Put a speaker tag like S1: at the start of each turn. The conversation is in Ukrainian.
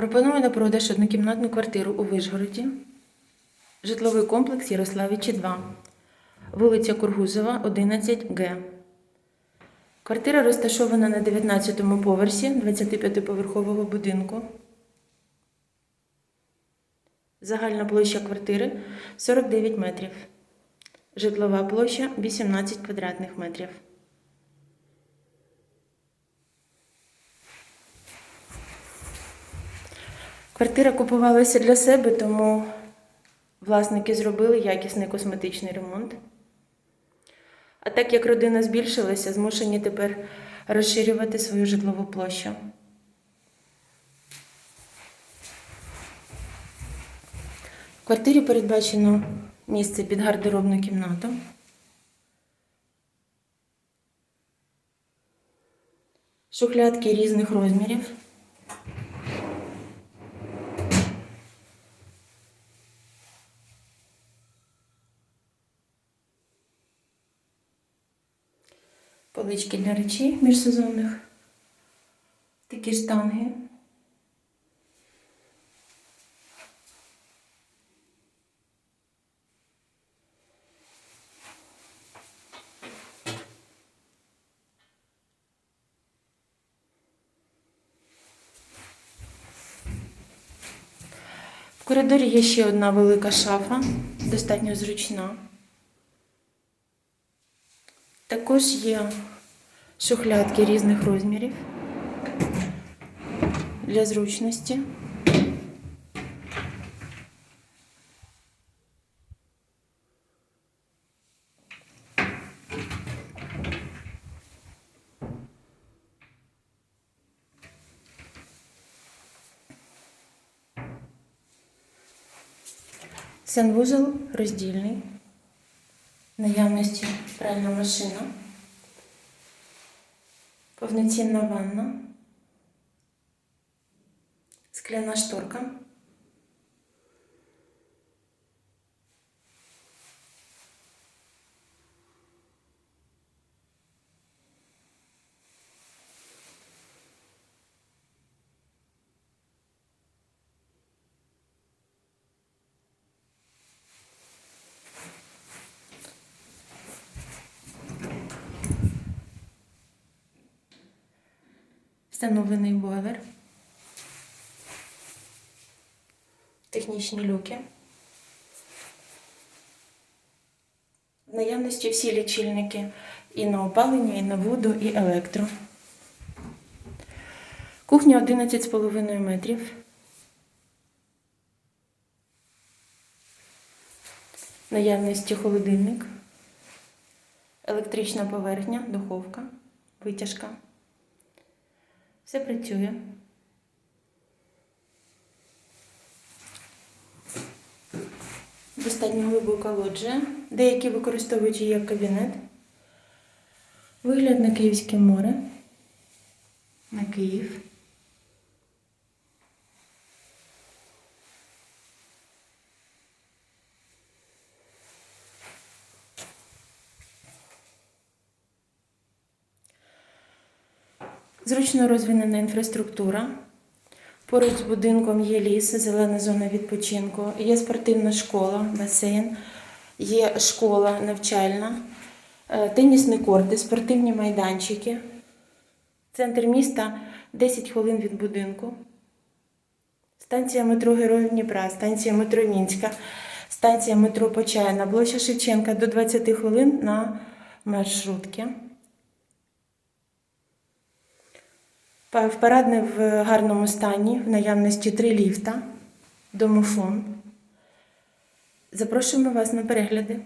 S1: Пропоную на продаж однокімнатну квартиру у Вишгороді. Житловий комплекс Ярославичі 2. Вулиця Кургузова, 11Г. Квартира розташована на 19-му поверсі 25-поверхового будинку. Загальна площа квартири 49 метрів. Житлова площа 18 квадратних метрів. Квартира купувалася для себе, тому власники зробили якісний косметичний ремонт. А так як родина збільшилася, змушені тепер розширювати свою житлову площу. В квартирі передбачено місце під гардеробну кімнату. Шухлядки різних розмірів. Полички для речей міжсезонних. Такі штанги. В коридорі є ще одна велика шафа, достатньо зручна. Також є шухлядки різних розмірів для зручності. Санвузол роздільний. Наявності пральна машина, повноцінна ванна, скляна шторка. Встановлений бойлер. Технічні люки. В наявності всі лічильники і на опалення, і на воду, і електро. Кухня 11,5 метрів. Наявності холодильник, електрична поверхня, духовка, витяжка. Все працює. Достатньо глибока лоджія. Деякі використовують її як кабінет. Вигляд на Київське море. На Київ. Зручно розвинена інфраструктура. Поруч з будинком є ліс, зелена зона відпочинку, є спортивна школа, басейн, є школа навчальна, е, тенісні корти, спортивні майданчики. Центр міста 10 хвилин від будинку. Станція метро Героїв Дніпра, станція метро Мінська, станція метро Почайна, площа Шевченка до 20 хвилин на маршрутки. Па- В парадне в гарному стані, в наявності три ліфта, домофон. Запрошуємо вас на перегляди.